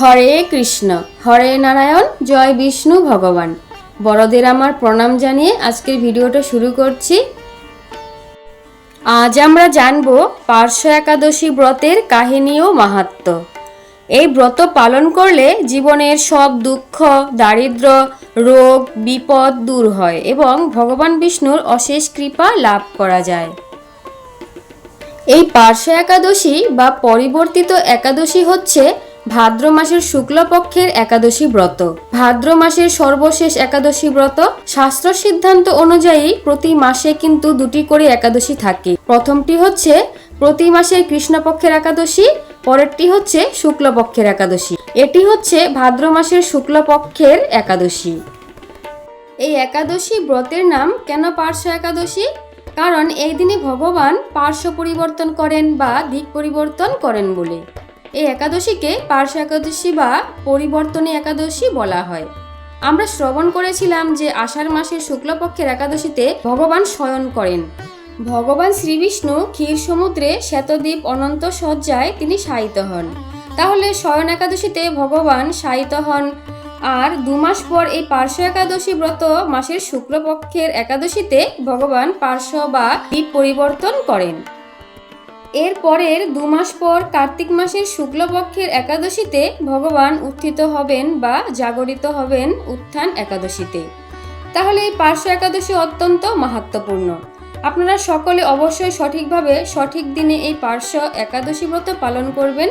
হরে কৃষ্ণ, হরে নারায়ণ, জয় বিষ্ণু ভগবান। বড়দের আমার প্রণাম জানিয়ে আজকের ভিডিওটা শুরু করছি। আজ আমরা জানব পার্শ্ব একাদশী ব্রতের কাহিনী ও মাহাত্ম্য। এই ব্রত পালন করলে জীবনের সব দুঃখ, দারিদ্র, রোগ, বিপদ দূর হয় এবং ভগবান বিষ্ণুর অশেষ কৃপা লাভ করা যায়। এই পার্শ্ব একাদশী বা পরিবর্তিত একাদশী হচ্ছে ভাদ্র মাসের শুক্লপক্ষের একাদশী ব্রত। ভাদ্র মাসের সর্বশেষ একাদশী ব্রত শাস্ত্র সিদ্ধান্ত অনুযায়ী প্রতি মাসে কিন্তু দুটি করে একাদশী থাকে। প্রথমটি হচ্ছে প্রতি মাসের কৃষ্ণপক্ষের একাদশী, পরেরটি হচ্ছে শুক্লপক্ষের একাদশী। এটি হচ্ছে ভাদ্র মাসের শুক্লপক্ষের একাদশী। এই একাদশী ব্রতের নাম কেন পার্শ্ব একাদশী? কারণ এই দিনে ভগবান পার্শ্ব পরিবর্তন করেন বা দিক পরিবর্তন করেন বলে। এই একাদশীকে পার্শ্ব একাদশী বা পরিবর্তনী একাদশী বলা হয়। আমরা শ্রবণ করেছিলাম যে আষাঢ় মাসের শুক্লপক্ষের একাদশীতে ভগবান শয়ন করেন। ভগবান শ্রীবিষ্ণু ক্ষীর সমুদ্রে শ্বেতদ্বীপ অনন্ত সজ্জায় তিনি শায়িত হন। তাহলে শয়ন একাদশীতে ভগবান শায়িত হন। আর দু মাস পর এই পার্শ্ব একাদশী ব্রত মাসের শুক্লপক্ষের একাদশীতে ভগবান পার্শ্ব বা দ্বীপ পরিবর্তন করেন। এর পরের দু মাস পর কার্তিক মাসের শুক্লপক্ষের একাদশীতে ভগবান উত্থিত হবেন বা জাগরিত হবেন উত্থান একাদশীতে। তাহলে এই পার্শ্ব একাদশী অত্যন্ত মাহাত্মপূর্ণ আপনারা সকলে অবশ্যই সঠিকভাবে সঠিক দিনে এই পার্শ্ব একাদশী ব্রত পালন করবেন।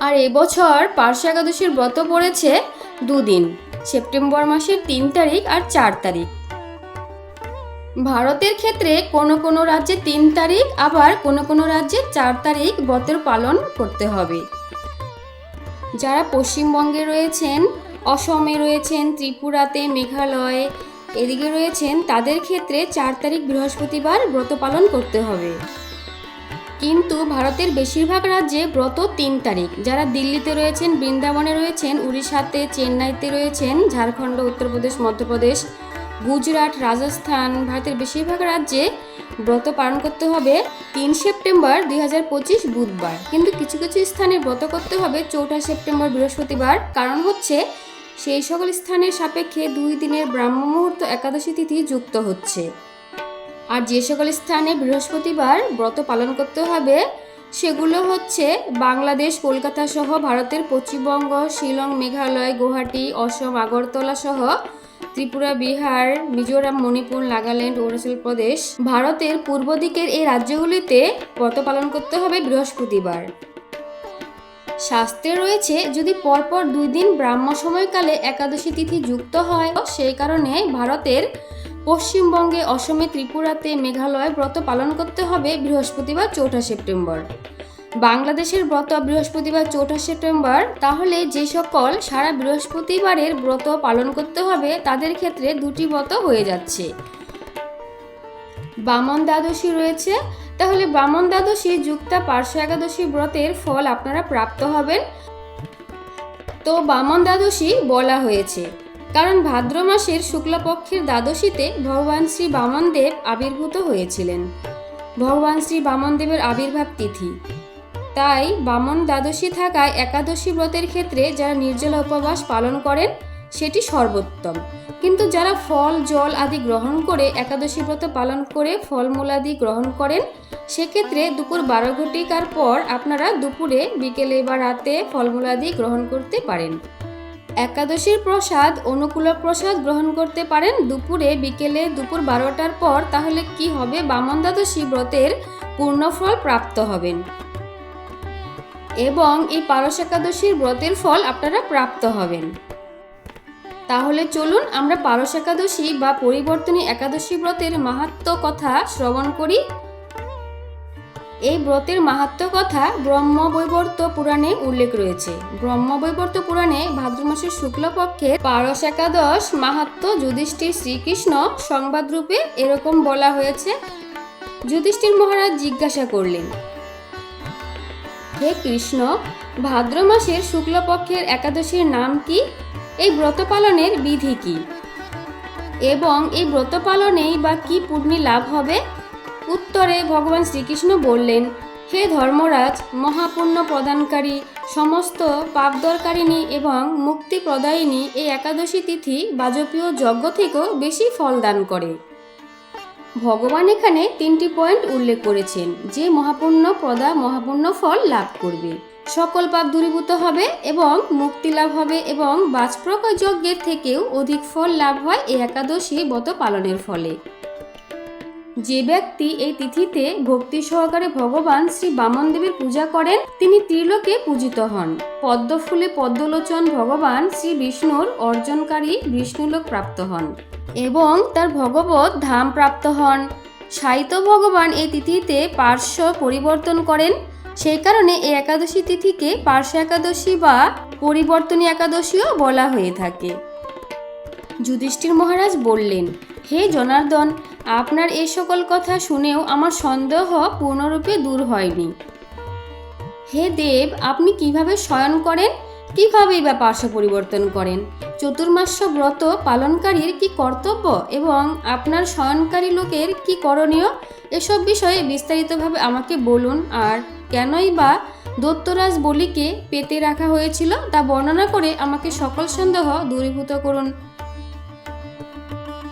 আর এবছর পার্শ্ব একাদশীর ব্রত পড়েছে দুদিন, সেপ্টেম্বর মাসের তিন তারিখ আর চার তারিখ। ভারতের ক্ষেত্রে কোনো কোনো রাজ্যে তিন তারিখ, আবার কোনো কোনো রাজ্যে চার তারিখ ব্রতের পালন করতে হবে। যারা পশ্চিমবঙ্গে রয়েছেন, অসমে রয়েছেন, ত্রিপুরাতে মেঘালয়, এদিকে রয়েছেন, তাদের ক্ষেত্রে চার তারিখ বৃহস্পতিবার ব্রত পালন করতে হবে। কিন্তু ভারতের বেশিরভাগ রাজ্যে ব্রত তিন তারিখ। যারা দিল্লিতে রয়েছেন, বৃন্দাবনে রয়েছেন, উড়িষ্যাতে, চেন্নাইতে রয়েছেন, ঝাড়খণ্ড, উত্তরপ্রদেশ, মধ্যপ্রদেশ গুজরাট, রাজস্থান, ভারতের বেশিরভাগ রাজ্যে ব্রত পালন করতে হবে তিন সেপ্টেম্বর দুই হাজার পঁচিশ বুধবার। কিন্তু কিছু কিছু স্থানে ব্রত করতে হবে চৌঠা সেপ্টেম্বর বৃহস্পতিবার। কারণ হচ্ছে, সেই সকল স্থানের সাপেক্ষে দুই দিনের ব্রাহ্ম মুহূর্ত একাদশী তিথি যুক্ত হচ্ছে। আর যে সকল স্থানে বৃহস্পতিবার ব্রত পালন করতে হবে, সেগুলো হচ্ছে বাংলাদেশ, কলকাতা সহ ভারতের পশ্চিমবঙ্গ, শিলং, মেঘালয়, গুয়াহাটি, অসম, আগরতলা সহ ত্রিপুরা, বিহার, মিজোরাম, মণিপুর, নাগাল্যান্ড অরুণাচল প্রদেশ ভারতের পূর্ব দিকের এই রাজ্যগুলিতে ব্রত পালন করতে হবে বৃহস্পতিবার। শাস্ত্রে রয়েছে, যদি পরপর দুই দিন ব্রাহ্ম সময়কালে একাদশী তিথি যুক্ত হয়, সেই কারণে ভারতের পশ্চিমবঙ্গে, অসমে, ত্রিপুরাতে মেঘালয় ব্রত পালন করতে হবে বৃহস্পতিবার, চৌঠা সেপ্টেম্বর। বাংলাদেশের ব্রত বৃহস্পতিবার চৌঠা সেপ্টেম্বর, তাহলে যে সকল সারা বৃহস্পতিবারের ব্রত পালন করতে হবে, তাদের ক্ষেত্রে দুটি ব্রত হয়ে যাচ্ছে। বামন দ্বাদশী রয়েছে, তাহলে বামন দ্বাদশী যুক্তা পার্শ্ব একাদশী ব্রতের ফল আপনারা প্রাপ্ত হবেন। তো বামন দ্বাদশী বলা হয়েছে, কারণ ভাদ্র মাসের শুক্লপক্ষের দ্বাদশীতে ভগবান শ্রী বামনদেব আবির্ভূত হয়েছিলেন। ভগবান শ্রী বামনদেবের আবির্ভাব তিথি তাই বামন দ্বাদশী থাকায় একাদশী ব্রতের ক্ষেত্রে যারা নির্জলা উপবাস পালন করেন, সেটি সর্বোত্তম। কিন্তু যারা ফল, জল আদি গ্রহণ করে একাদশী ব্রত পালন করে ফলমূল আদি গ্রহণ করেন, সেক্ষেত্রে দুপুর বারো ঘটিকার পর আপনারা দুপুরে, বিকেলে বা রাতে ফলমূল আদি গ্রহণ করতে পারেন। একাদশীর প্রসাদ, অনুকূল প্রসাদ গ্রহণ করতে পারেন দুপুরে, বিকেলে, দুপুর বারোটার পর, তাহলে কি হবে? বামন দ্বাদশী ব্রতের পূর্ণফল প্রাপ্ত হবেন। এবং এই পারস একাদশীর ব্রতের ফল আপনারা প্রাপ্ত হবেন। তাহলে চলুন আমরা পারস একাদশী বা পরিবর্তনী একাদশী ব্রতের মাহাত্ম কথা শ্রবণ করি। এই ব্রতের মাহাত্ম কথা ব্রহ্মবৈবর্ত পুরাণে উল্লেখ রয়েছে। ব্রহ্মবৈবর্ত পুরাণে ভাদ্র মাসের শুক্লপক্ষের পারস একাদশ মাহাত্ম যুধিষ্ঠির শ্রীকৃষ্ণ সংবাদরূপে এরকম বলা হয়েছে। যুধিষ্ঠির মহারাজ জিজ্ঞাসা করলেন হে কৃষ্ণ, ভাদ্র মাসের শুক্লপক্ষের একাদশীর নাম কি? এই ব্রত পালনের বিধি কি? এবং এই ব্রত পালনেই বা কি পূর্ণি লাভ হবে? উত্তরে ভগবান শ্রীকৃষ্ণ বললেন, হে ধর্মরাজ, মহাপুণ্য প্রদানকারী, সমস্ত পাপদরকারিণী এবং মুক্তি প্রদায়িনী এই একাদশী তিথি বাজপেয় যজ্ঞ থেকেও বেশি ফল দান করে। ভগবান এখানে তিনটি পয়েন্ট উল্লেখ করেছেন, যে মহাপূর্ণ প্রদা মহাপূর্ণ ফল লাভ করবে। সকল পাপ দূরীভূত হবে এবং মুক্তি লাভ হবে এবং বাজপ্রক যজ্ঞের থেকেও অধিক ফল লাভ হয় এই একাদশী ব্রত পালনের ফলে। যে ব্যক্তি এই তিথিতে ভক্তি সহকারে ভগবান শ্রী বামন দেবীর পূজা করেন, তিনি ত্রিলোকে পূজিত হন। পদ্ম ফুলে পদ্মলোচন ভগবান শ্রী বিষ্ণুর অর্জনকারী বিষ্ণুলোক প্রাপ্ত হন এবং তার ভগবত ধাম প্রাপ্ত হন। সাহিত্য ভগবান এই তিথিতে পার্শ্ব পরিবর্তন করেন। সেই কারণে এই একাদশী তিথিকে পার্শ্ব একাদশী বা পরিবর্তনী একাদশীও বলা হয়ে থাকে। যুধিষ্ঠির মহারাজ বললেন, হে জনার্দন আপনার এই সকল কথা শুনেও আমার সন্দেহ পূর্ণরূপে দূর হয়নি। হে দেব, আপনি কীভাবে শয়ন করেন? কিভাবেই বা পার্শ্ব পরিবর্তন করেন? চতুর্মাস্য ব্রত পালনকারীর কি কর্তব্য এবং আপনার শয়নকারী লোকের কি করণীয়? এসব বিষয়ে বিস্তারিতভাবে আমাকে বলুন। আর কেনই বা দত্তরাজ বলিকে পেতে রাখা হয়েছিল তা বর্ণনা করে আমাকে সকল সন্দেহ দূরীভূত করুন।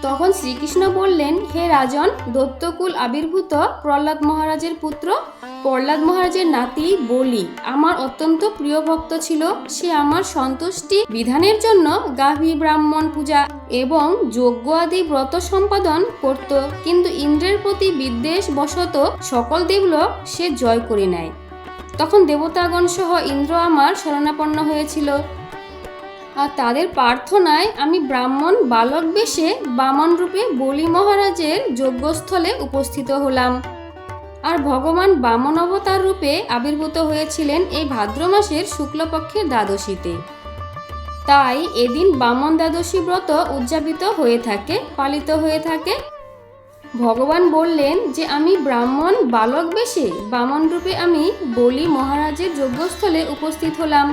তখন শ্রীকৃষ্ণ বললেন, হে রাজন, দত্তকুল আবির্ভূত প্রহ্লাদ মহারাজের পুত্র, প্রহ্লাদ মহারাজের নাতি বলি। আমার অত্যন্ত প্রিয় ভক্ত ছিল, সে আমার সন্তুষ্টি বিধানের জন্য গাভী ব্রাহ্মণ পূজা এবং যজ্ঞ আদি ব্রত সম্পাদন করত। কিন্তু ইন্দ্রের প্রতি বিদ্বেষ বশত সকল দেবলোক সে জয় করে নেয়। তখন দেবতাগণ সহ ইন্দ্র আমার শরণাপন্ন হয়েছিল। আর তাদের প্রার্থনায় আমি ব্রাহ্মণ বালক বেশে বামন রূপে বলি মহারাজের যজ্ঞস্থলে উপস্থিত হলাম। আর ভগবান বামন অবতার রূপে আবির্ভূত হয়েছিলেন এই ভাদ্র মাসের শুক্লপক্ষের দ্বাদশীতে। তাই এদিন বামন দ্বাদশী ব্রত উদযাপিত হয়ে থাকে, পালিত হয়ে থাকে। ভগবান বললেন যে আমি ব্রাহ্মণ বালক বেশে বামন রূপে আমি বলি মহারাজের যজ্ঞস্থলে উপস্থিত হলাম।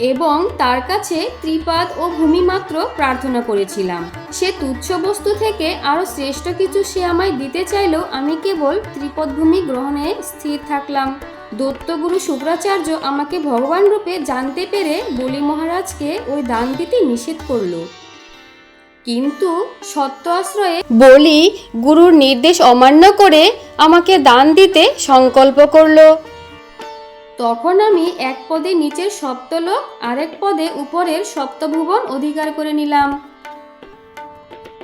এবং তার কাছে ত্রিপাদ ও ভূমি মাত্র প্রার্থনা করেছিলাম। সে তুচ্ছ বস্তু থেকে আরও শ্রেষ্ঠ কিছু সে আমায় দিতে চাইলেও আমি কেবল ত্রিপদ ভূমি গ্রহণে স্থির থাকলাম। দত্তগুরু শুক্রাচার্য আমাকে ভগবান রূপে জানতে পেরে বলি মহারাজকে ওই দান দিতে নিষেধ করল। কিন্তু সত্য আশ্রয়ে বলি গুরুর নির্দেশ অমান্য করে আমাকে দান দিতে সংকল্প করল। তখন আমি এক পদে নিচের সপ্তলোক, আরেক পদে উপরের সপ্তভুবন অধিকার করে নিলাম।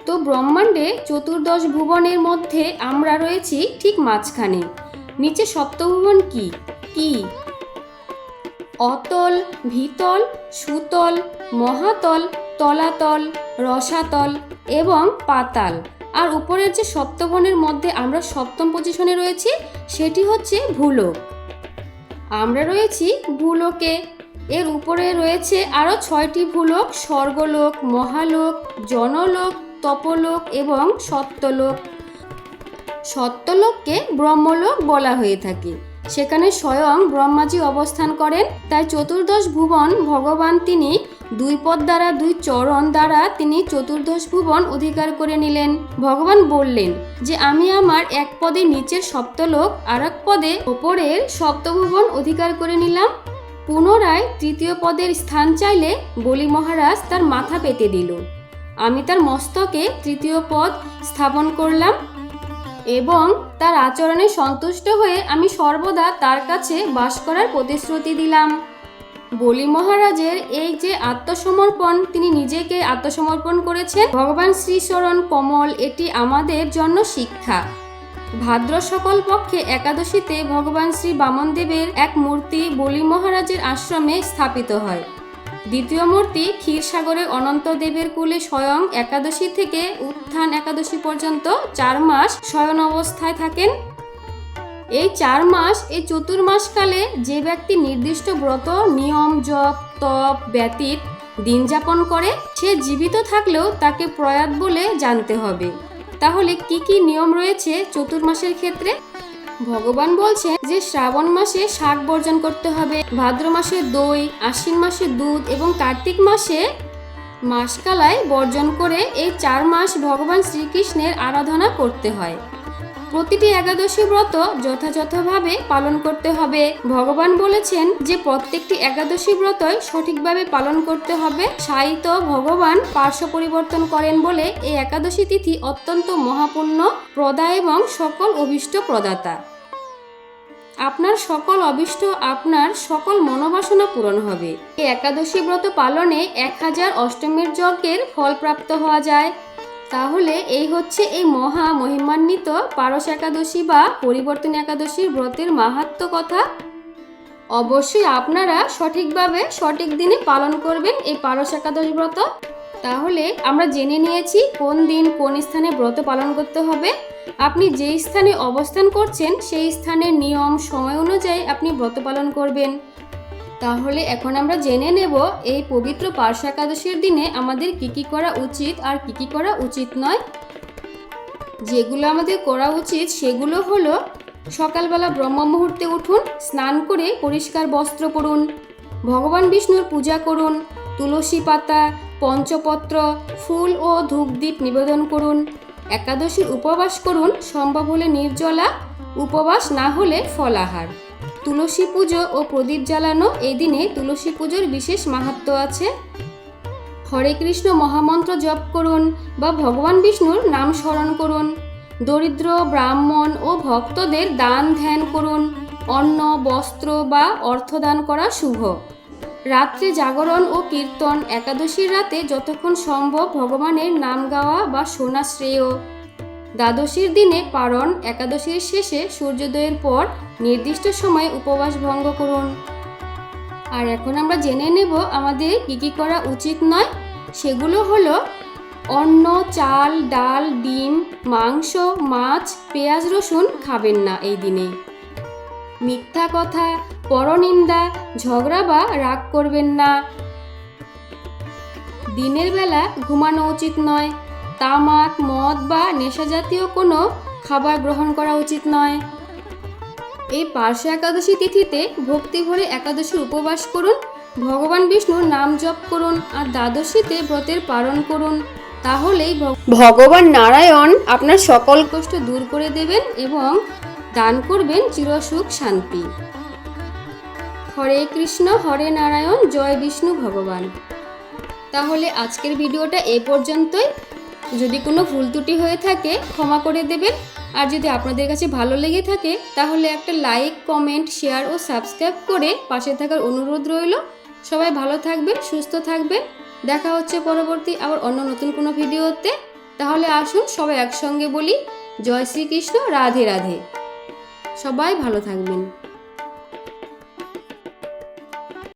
তো ব্রহ্মাণ্ডে চতুর্দশ ভুবনের মধ্যে আমরা রয়েছি ঠিক মাঝখানে। নিচে সপ্তভুবন কি? কি? অতল, ভিতল, সুতল, মহাতল, তলাতল, রসাতল এবং পাতাল। আর উপরের যে সপ্তভনের মধ্যে আমরা সপ্তম পজিশনে রয়েছি, সেটি হচ্ছে ভূলোক। আমরা রয়েছি ভূলোকে। এর উপরে রয়েছে আরও ছয়টি ভূলোক, স্বর্গলোক, মহালোক, জনলোক, তপলোক এবং সত্যলোক। সত্যলোককে ব্রহ্মলোক বলা হয়ে থাকে। সেখানে স্বয়ং ব্রহ্মাজি অবস্থান করেন। তাই চতুর্দশ ভুবন ভগবান তিনি দুই পদ দ্বারা দুই চরণ দ্বারা তিনি চতুর্দশ ভুবন অধিকার করে নিলেন। ভগবান বললেন যে, আমি আমার এক পদে নিচের সপ্তলোক আর এক পদে ওপরের সপ্তভুবন অধিকার করে নিলাম। পুনরায় তৃতীয় পদের স্থান চাইলে বলি মহারাজ তার মাথা পেতে দিল। আমি তার মস্তকে তৃতীয় পদ স্থাপন করলাম এবং তার আচরণে সন্তুষ্ট হয়ে আমি সর্বদা তার কাছে বাস করার প্রতিশ্রুতি দিলাম। বলি মহারাজের এই যে আত্মসমর্পণ, তিনি নিজেকে আত্মসমর্পণ করেছেন। ভগবান শ্রীচরণ কমল, এটি আমাদের জন্য শিক্ষা। ভাদ্র সকল পক্ষে একাদশীতে ভগবান শ্রী বামনদেবের এক মূর্তি বলি মহারাজের আশ্রমে স্থাপিত হয়। দ্বিতীয় মূর্তি ক্ষীরসাগরের অনন্ত দেবের কুলে স্বয়ং একাদশী থেকে উত্থান একাদশী পর্যন্ত চার মাস শয়ন অবস্থায় থাকেন। এই চার মাস, এই চতুর্মাসকালে যে ব্যক্তি নির্দিষ্ট ব্রত, নিয়ম, জপ, তপ, ব্যতীত দিন যাপন করে, সে জীবিত থাকলেও তাকে প্রয়াত বলে জানতে হবে। তাহলে কি কি নিয়ম রয়েছে চতুর্মাসের ক্ষেত্রে? ভগবান বলছেন যে শ্রাবণ মাসে শাক বর্জন করতে হবে, ভাদ্র মাসে দই, আশ্বিন মাসে দুধ এবং কার্তিক মাসে মাসকালায় বর্জন করে এই চার মাস ভগবান শ্রীকৃষ্ণের আরাধনা করতে হয়। প্রতিটি একাদশী ব্রত যথাযথভাবে পালন করতে হবে। ভগবান বলেছেন যে, প্রত্যেকটি একাদশী ব্রতই সঠিকভাবে পালন করতে হবে। সাহিত্য ভগবান পার্শ্ব পরিবর্তন করেন বলে এই একাদশী তিথি অত্যন্ত মহাপূর্ণ, প্রদা এবং সকল অভিষ্ট প্রদাতা। আপনার সকল অভিষ্ট, আপনার সকল মনোবাসনা পূরণ হবে। এই একাদশী ব্রত পালনে এক হাজার অষ্টমীর যজ্ঞের ফল প্রাপ্ত হওয়া যায়। তাহলে এই হচ্ছে এই মহা মহিমান্বিত পারস একাদশী বা পরিবর্তন একাদশীর ব্রতের মাহাত্ম কথা। অবশ্যই আপনারা সঠিকভাবে সঠিক দিনে পালন করবেন এই পারস একাদশী ব্রত। তাহলে আমরা জেনে নিয়েছি কোন দিন কোন স্থানে ব্রত পালন করতে হবে। আপনি যেই স্থানে অবস্থান করছেন সেই স্থানের নিয়ম, সময় অনুযায়ী আপনি ব্রত পালন করবেন। তাহলে এখন আমরা জেনে নেব এই পবিত্র পার্শ্ব একাদশীর দিনে আমাদের কি কি করা উচিত আর কি কি করা উচিত নয়। যেগুলো আমাদের করা উচিত সেগুলো হলো, সকালবেলা ব্রহ্ম মুহূর্তে উঠুন, স্নান করে পরিষ্কার বস্ত্র পরুন, ভগবান বিষ্ণুর পূজা করুন, তুলসী পাতা, পঞ্চপত্র, ফুল ও ধূপদীপ নিবেদন করুন, একাদশীর উপবাস করুন, সম্ভব হলে নির্জলা, উপবাস না হলে ফলাহার। তুলসী পুজো ও প্রদীপ জ্বালানো এই দিনে তুলসী পুজোর বিশেষ মাহাত্ম আছে। হরে কৃষ্ণ মহামন্ত্র জপ করুন বা ভগবান বিষ্ণুর নাম স্মরণ করুন। দরিদ্র, ব্রাহ্মণ ও ভক্তদের দান ধ্যান করুন। অন্ন, বস্ত্র বা অর্থদান করা শুভ। রাত্রে জাগরণ ও কীর্তন একাদশীর রাতে যতক্ষণ সম্ভব ভগবানের নাম গাওয়া বা শোনা শ্রেয়। দ্বাদশীর দিনে পারণ একাদশীর শেষে সূর্যোদয়ের পর নির্দিষ্ট সময়ে উপবাস ভঙ্গ করুন। আর এখন আমরা জেনে নেব আমাদের কী কী করা উচিত নয়। সেগুলো হলো অন্ন, চাল, ডাল, ডিম, মাংস, মাছ, পেঁয়াজ, রসুন খাবেন না এই দিনে। মিথ্যা কথা, পরনিন্দা, ঝগড়া বা রাগ করবেন না। দিনের বেলা ঘুমানো উচিত নয়। তামাক, মদ বা নেশাজাতীয় কোনো খাবার গ্রহণ করা উচিত নয়। এই পার্শ্ব একাদশী তিথিতে ভক্তি ভরে একাদশীর উপবাস করুন, ভগবান বিষ্ণুর নাম জপ করুন আর দ্বাদশীতে ব্রতের পালন করুন। তাহলেই ভগবান নারায়ণ আপনার সকল কষ্ট দূর করে দেবেন এবং দান করবেন চিরসুখ শান্তি। হরে কৃষ্ণ, হরে নারায়ণ, জয় বিষ্ণু ভগবান। তাহলে আজকের ভিডিওটা এ পর্যন্তই। যদি কোনো ভুল ত্রুটি হয়ে থাকে, ক্ষমা করে দেবেন। আর যদি আপনাদের কাছে ভালো লেগে থাকে, তাহলে একটা লাইক, কমেন্ট, শেয়ার ও সাবস্ক্রাইব করে পাশে থাকার অনুরোধ রইল। সবাই ভালো থাকবেন, সুস্থ থাকবেন। দেখা হচ্ছে পরবর্তী আবার অন্য নতুন কোনো ভিডিওতে। তাহলে আসুন সবাই একসঙ্গে বলি, জয় শ্রীকৃষ্ণ, রাধে রাধে। সবাই ভালো থাকবেন।